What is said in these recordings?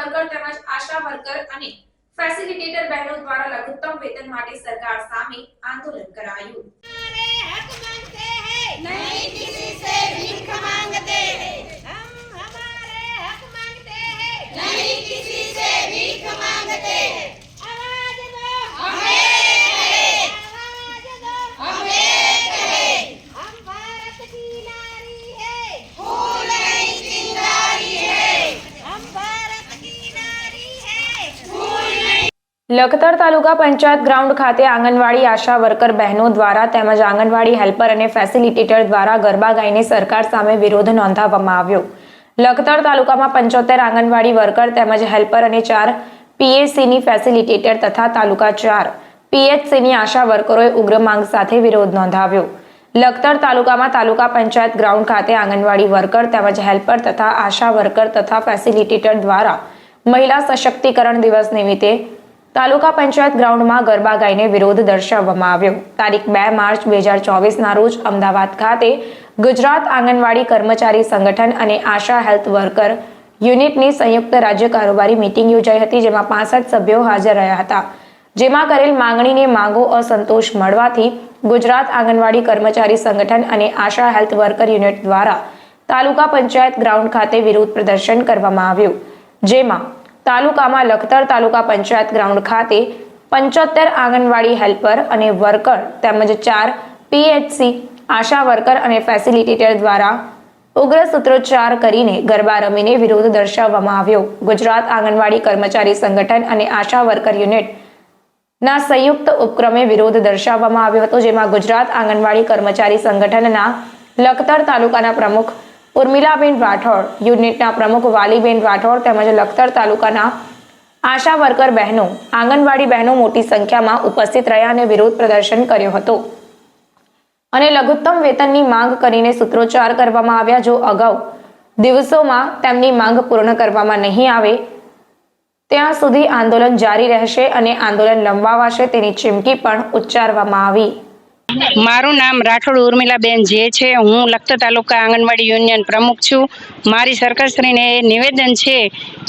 Worker તેમજ આશા worker અને facilitator બહેનો દ્વારા લઘુત્તમ વેતન માટે સરકાર સામે આંદોલન કરાયું. નહીં કિસી સે ભીખ માંગતે હમ હમારે હક માંગતે નહીં કિસી સે ભીખ માંગતે આવાજ દો હમે લખતર તાલુકા પંચાયત ગ્રાઉન્ડ ખાતે આંગણવાડી આશા વર્કર બહેનો દ્વારા તેમજ આંગણવાડી હેલ્પર અને ફેસિલિટેટર દ્વારા ગરબા ગાઈને સરકાર સામે વિરોધ નોંધાવવામાં આવ્યો. લખતર તાલુકામાં પંચોતેર આંગણવાડી વર્કર તેમજ હેલ્પર અને ચાર પીએચસીની ફેસિલિટેટર તથા તાલુકા ચાર પીએચસીની આશા વર્કરોએ ઉગ્ર માંગ સાથે વિરોધ નોંધાવ્યો. લખતર તાલુકામાં તાલુકા પંચાયત ગ્રાઉન્ડ ખાતે આંગણવાડી વર્કર તેમજ હેલ્પર તથા આશા વર્કર તથા ફેસિલિટેટર દ્વારા મહિલા સશક્તિકરણ દિવસ નિમિત્તે તાલુકા પંચાયત ગ્રાઉન્ડમાં ગરબા ગાઈને વિરોધ દર્શાવવામાં આવ્યો. તારીખ બે માર્ચ બે હજાર ચોવીસના રોજ અમદાવાદ ખાતે ગુજરાત આંગણવાડી કર્મચારી સંગઠન અને આશા હેલ્થ વર્કર યુનિટની સંયુક્ત રાજ્ય કારોબારી મિટિંગ યોજાઈ હતી, જેમાં પાસઠ સભ્યો હાજર રહ્યા હતા. જેમાં કરેલ માંગણીને માંગો અસંતોષ મળવાથી ગુજરાત આંગણવાડી કર્મચારી સંગઠન અને આશા હેલ્થ વર્કર યુનિટ દ્વારા તાલુકા પંચાયત ગ્રાઉન્ડ ખાતે વિરોધ પ્રદર્શન કરવામાં આવ્યું. જેમાં તાલુકામાં લખતર તાલુકા પંચાયત ગ્રાઉન્ડ ખાતે પંચોતેર આંગણવાડી હેલ્પર અને વર્કર તેમજ ચાર પીએચસી આશા વર્કર અને ફેસિલિટેટર દ્વારા ઉગ્ર સૂત્રોચ્ચાર કરીને ગરબા રમીને વિરોધ દર્શાવવામાં આવ્યો. ગુજરાત આંગણવાડી કર્મચારી સંગઠન અને આશા વર્કર યુનિટ ના સંયુક્ત ઉપક્રમે વિરોધ દર્શાવવામાં આવ્યો હતો, જેમાં ગુજરાત આંગણવાડી કર્મચારી સંગઠનના લખતર તાલુકાના પ્રમુખ ઉર્મિલાબેન રાઠોડ, યુનિટના પ્રમુખ વાલીબેન રાઠોડ તેમજ લખતર તાલુકાના આશા વર્કર બહેનો, આંગણવાડી બહેનો મોટી સંખ્યામાં ઉપસ્થિત રહ્યા અને વિરોધ પ્રદર્શન કર્યો હતો. અને લઘુત્તમ વેતનની માંગ કરીને સૂત્રોચ્ચાર કરવામાં આવ્યા. જો અગાઉ દિવસોમાં તેમની માંગ પૂર્ણ કરવામાં નહીં આવે, ત્યાં સુધી આંદોલન જારી રહેશે અને આંદોલન લંબાવાશે તેની ચીમકી પણ ઉચ્ચારવામાં આવી. મારું નામ રાઠોડ ઉર્મિલાબેન જે છે. હું લખતર તાલુકા આંગણવાડી યુનિયન પ્રમુખ છું. મારી સરકારશ્રીને એ નિવેદન છે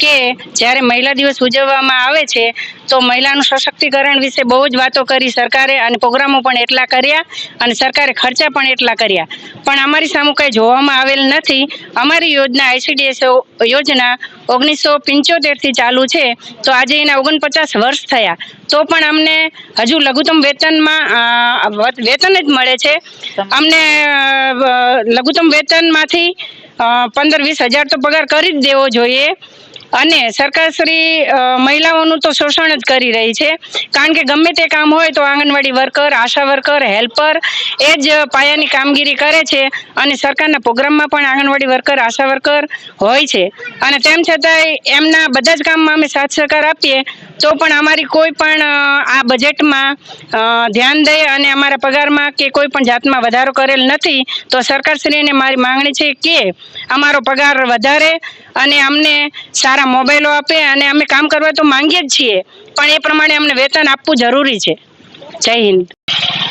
કે જ્યારે મહિલા દિવસ ઉજવવામાં આવે છે, તો મહિલાનું સશક્તિકરણ વિશે બહુ જ વાતો કરી સરકારે અને પ્રોગ્રામો પણ એટલા કર્યા અને સરકારે ખર્ચા પણ એટલા કર્યા. પણ અમારી સામે કંઈ જોવામાં આવેલ નથી. અમારી યોજના આઈસીડીએસ યોજના ઓગણીસો પંચોતેરથી ચાલુ છે, તો આજે એના ઓગણપચાસ વર્ષ થયા. તો પણ અમને હજુ લઘુત્તમ વેતનમાં વેતન જ મળે છે. અમને લઘુત્તમ વેતનમાંથી પંદર વીસ હજાર તો પગાર કરી જ દેવો જોઈએ. અને સરકારશ્રી મહિલાઓનું તો શોષણ જ કરી રહી છે. કારણ કે ગમે તે કામ હોય તો anganwadi worker, ASHA worker, helper એ જ પાયાની કામગીરી કરે છે અને સરકારના પ્રોગ્રામમાં પણ આંગણવાડી વર્કર, આશા વર્કર હોય છે. અને તેમ છતાંય એમના બધા જ કામમાં અમે સાથ સહકાર આપીએ તો પણ અમારી કોઈ પણ આ બજેટમાં ધ્યાન દે અને અમારા પગારમાં કે કોઈ પણ જાતમાં વધારો કરેલ નથી તો સરકારશ્રીને મારી માંગણી છે કે અમારો પગાર વધારે અને અમને સારા મોબાઈલો આપે અને અમે કામ કરવા તો માંગીએ જ છીએ. પણ એ પ્રમાણે અમને વેતન આપવું જરૂરી છે. જય હિન્દ.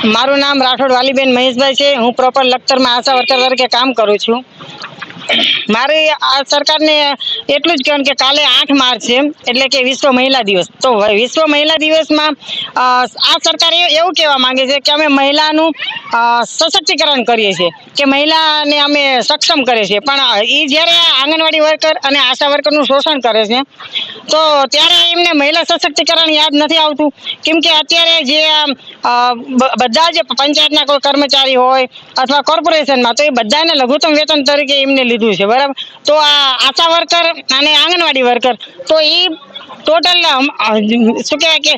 મારું નામ રાઠોડ વાલીબેન મહેશભાઈ છે. હું પ્રોપર લખતરમાં આશા વર્કર તરીકે કામ કરું છું. મારે આ સરકારને એટલું જ કહેવાનું કે કાલે આઠ માર્ચ છે, એટલે કે વિશ્વ મહિલા દિવસ. તો વિશ્વ મહિલા દિવસમાં આ સરકાર એવું કહેવા માંગે છે કે અમે મહિલાનું સશક્તિકરણ કરીએ છીએ, કે મહિલાને અમે સક્ષમ કરે છે પણ એ જ્યારે આંગણવાડી વર્કર અને આશા વર્કરનું શોષણ કરે છે, તો ત્યારે એમને મહિલા સશક્તિકરણ યાદ નથી આવતું. કેમ કે અત્યારે જે બધા જે પંચાયતના કોઈ કર્મચારી હોય અથવા કોર્પોરેશનમાં, તો એ બધાને લઘુત્તમ વેતન તરીકે એમને લીધું છે, બરાબર? તો આ આશા વર્કર અને આંગણવાડી વર્કર, તો એ ટોટલ શું કહેવાય કે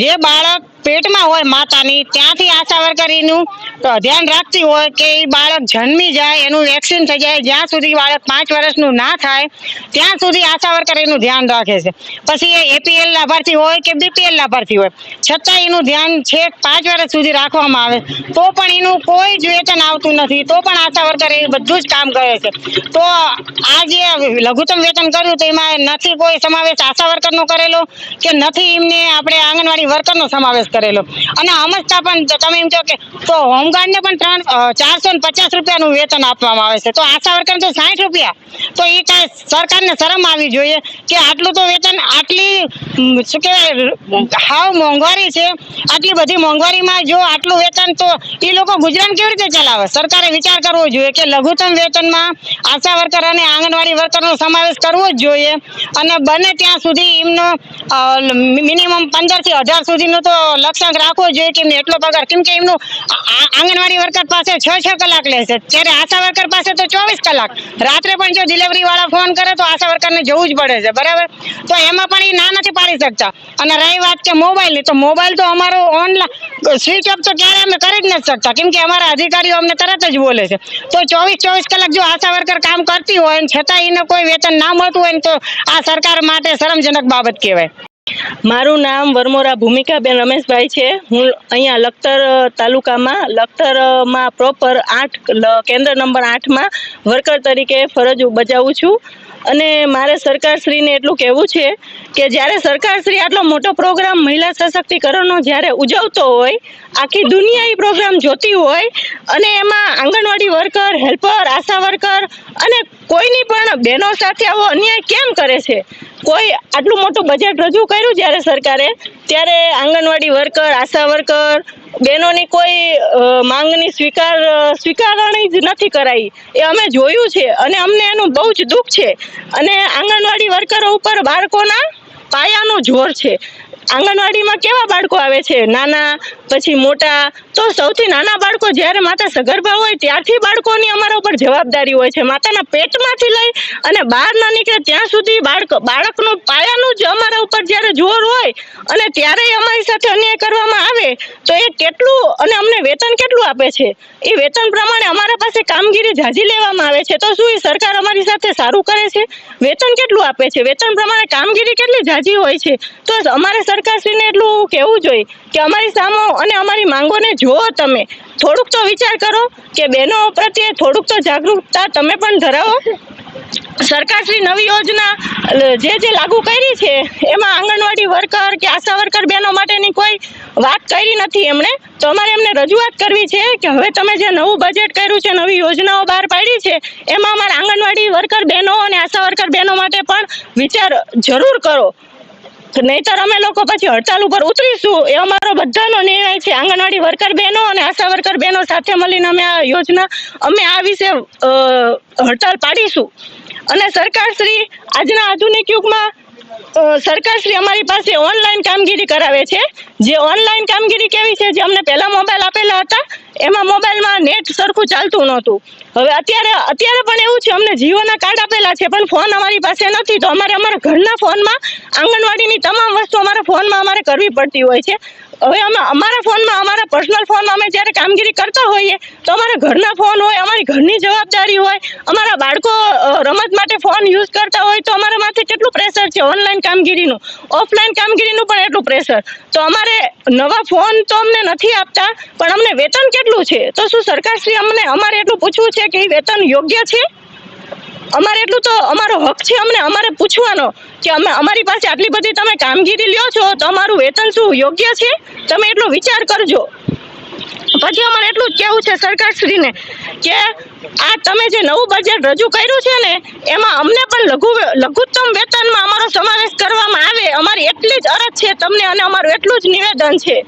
જે બાળક પેટમાં હોય માતાની ત્યાંથી આશા વર્કર એનું અ, ધ્યાન રાખતી હોય કે એ બાળક જન્મી જાય એનું વેક્સિન થઈ જાય જ્યાં સુધી બાળક પાંચ વર્ષનું ના થાય ત્યાં સુધી આશા વર્કર એનું ધ્યાન રાખે છે. પછી એ એપીએલ લાભાર્થી હોય કે બીપીએલ લાભાર્થી હોય છતાં એનું ધ્યાન છેક પાંચ વર્ષ સુધી રાખવામાં આવે તો પણ એનું કોઈ જ વેતન આવતું નથી તો પણ આશા વર્કર એ બધું જ કામ કરે છે. તો આ જે લઘુત્તમ વેતન કર્યું તો એમાં નથી કોઈ સમાવેશ આશા વર્કરનો કરેલો કે નથી એમને આપણે આંગણવાડી વર્કરનો સમાવેશ કરેલો. અને હમસ્તા પણ તમે એમ કહો કે તો હોમગાર્ડને પણ ત્રણ ચારસો ને પચાસ રૂપિયાનું વેતન આપવામાં આવે છે. તો આશા વર્કર તો સાઠ રૂપિયા. તો એ કાંઈ સરકારને શરમ આવી જોઈએ કે આટલું તો વેતન, આટલી શું કહેવાય, હાવ મોંઘવારી છે. આટલી બધી મોંઘવારીમાં જો આટલું વેતન તો એ લોકો ગુજરાન કેવી રીતે ચલાવે? સરકારે વિચાર કરવો જોઈએ કે લઘુત્તમ વેતનમાં આશા વર્કર અને આંગણવાડી વર્કરનો સમાવેશ કરવો જ જોઈએ. અને બને ત્યાં સુધી એમનો મિનિમમ પંદરથી અઢાર સુધીનો તો લક્ષ્યાંક રાખવો જોઈએ કે એમને એટલો પગાર. કેમ કે એમનું આંગણવાડી વર્કર પાસે છ છ કલાક લે છે. જ્યારે આશા વર્કર પાસે તો ચોવીસ કલાક. રાત્રે પણ જો ડિલિવરી વાળા ફોન કરે તો આશા વર્કરને જવું જ પડે છે. બરાબર? તો એમાં પણ એ ના નથી પાડી શકતા. અને રહી વાત કે મોબાઈલની, તો મોબાઈલ તો અમારો ઓનલાઈન સ્વિચ ઓફ તો ક્યારે અમે કરી જ નથી શકતા. કેમ કે અમારા અધિકારીઓ અમને તરત જ બોલે છે. તો ચોવીસ ચોવીસ કલાક જો આશા વર્કર કામ કરતી હોય છતાં એને કોઈ વેતન ના મળતું હોય તો આ સરકાર માટે શરમજનક બાબત કહેવાય. મારું નામ વરમોરા ભૂમિકાબેન રમેશભાઈ છે. હું અહીંયા લખતર તાલુકામાં લખતરમાં પ્રોપર આઠ કેન્દ્ર નંબર આઠમાં વર્કર તરીકે ફરજ બજાવું છું. અને મારે સરકારશ્રીને એટલું કહેવું છે કે જ્યારે સરકારશ્રી આટલો મોટો પ્રોગ્રામ મહિલા સશક્તિકરણનો જ્યારે ઉજવતો હોય, આખી દુનિયા એ પ્રોગ્રામ જોતી હોય અને એમાં anganwadi worker, helper, ASHA worker અને કોઈની પણ બહેનો સાથે આવો અન્યાય કેમ કરે છે? કોઈ આટલું મોટું બજેટ રજૂ કર્યું જ્યારે સરકારે? ત્યારે આંગણવાડી વર્કર, આશા વર્કર, બહેનોની કોઈ માંગણી સ્વીકાર સ્વીકારણી જ નથી કરાઈ. એ અમે જોયું છે અને અમને એનું બહુ જ દુઃખ છે. અને આંગણવાડી વર્કરો ઉપર બાળકોના પાયાનું જોર છે. આંગણવાડીમાં કેવા બાળકો આવે છે? નાના, પછી મોટા. તો સૌથી નાના બાળકો જ્યારે માતા સગર્ભા હોય ત્યારથી બાળકોની અમારા ઉપર જવાબદારી હોય છે. માતાના પેટમાંથી લઈ અને બહાર ન નીકળે ત્યાં સુધી બાળક, બાળકનું પાયાનું જ અમારા ઉપર જ્યારે જોર હોય અને ત્યારે અમારી સાથે અન્યાય કરવામાં આવે, તો એ કેટલું અને અમને વેતન કેટલું આપે છે? એ વેતન પ્રમાણે અમારા પાસે કામગીરી ઝાઝી લેવામાં આવે છે. તો શું એ સરકાર અમારી સાથે સારું કરે છે? વેતન કેટલું આપે છે? વેતન પ્રમાણે કામગીરી કેટલી ઝાઝી હોય છે? તો અમારે સરકારશ્રીને એટલું કહેવું જોઈએ કે અમારી સામો અને અમારી માંગોને જુઓ તમે. થોડુંક તો વિચાર કરો કે બહેનો પ્રત્યે થોડુંક તો જાગૃતતા તમે પણ ધરાવો. સરકારશ્રી નવી યોજના જે જે લાગુ કરી છે, એમાં આંગણવાડી વર્કર કે આશા વર્કર બહેનો માટેની કોઈ વાત કરી નથી એમણે. તો અમારે એમને રજૂઆત કરવી છે કે હવે તમે જે નવું બજેટ કર્યું છે, નવી યોજનાઓ બહાર પાડી છે, એમાં અમારા આંગણવાડી વર્કર બહેનો અને આશા વર્કર બહેનો માટે પણ વિચાર જરૂર કરો. નહીતર અમે લોકો પછી હડતાલ ઉપર ઉતરીશું. એ અમારો બધાનો નિર્ણય છે. આંગણવાડી વર્કર બહેનો અને આશા વર્કર બહેનો સાથે મળીને અમે આ યોજના, અમે આ વિશે હડતાલ પાડીશું. અને સરકારશ્રી આજના આધુનિક યુગમાં સરકારશ્રી અમારી પાસે ઓનલાઈન કામગીરી કરાવે છે. જે ઓનલાઈન કામગીરી કેવી છે? જે અમને પહેલા મોબાઈલ આપેલા હતા એમાં મોબાઈલમાં નેટ સરખું ચાલતું નહોતું. હવે અત્યારે અત્યારે પણ એવું છે, અમને જીઓના કાર્ડ આપેલા છે, પણ ફોન અમારી પાસે નથી. તો અમારે અમારા ઘરના ફોનમાં આંગણવાડીની તમામ વસ્તુ અમારા ફોનમાં અમારે કરવી પડતી હોય છે. હવે અમે, અમારા ફોનમાં, અમારા પર્સનલ ફોનમાં અમે જ્યારે કામગીરી કરતા હોઈએ, તો અમારા ઘરના ફોન હોય, અમારી ઘરની જવાબદારી હોય, અમારા બાળકો રમત માટે ફોન યુઝ કરતા હોય, તો અમારા માથે કેટલું પ્રેશર છે ઓનલાઈન કામગીરીનું? ઓફલાઈન કામગીરીનું પણ એટલું પ્રેશર. તો અમારે નવા ફોન તો અમને નથી આપતા, પણ અમને વેતન કેટલું છે? તો શું સરકારશ્રી અમને, અમારે એટલું પૂછવું છે કે એ વેતન યોગ્ય છે? અમારે એટલું તો, અમારો હક છે અમને, અમારે પૂછવાનો કે અમે, અમારી પાસે આટલી બધી તમે કામગીરી લ્યો છો, તો અમારું વેતન શું યોગ્ય છે? તમે એટલો વિચાર કરજો. પછી અમારે એટલું જ કહેવું છે સરકારશ્રીને કે આ તમે જે નવું બજેટ રજૂ કર્યું છે ને, એમાં અમને પણ લઘુ, લઘુત્તમ વેતનમાં અમારો સમાવેશ કરવામાં આવે. અમારી એટલી જ અરજ છે તમને અને અમારું એટલું જ નિવેદન છે.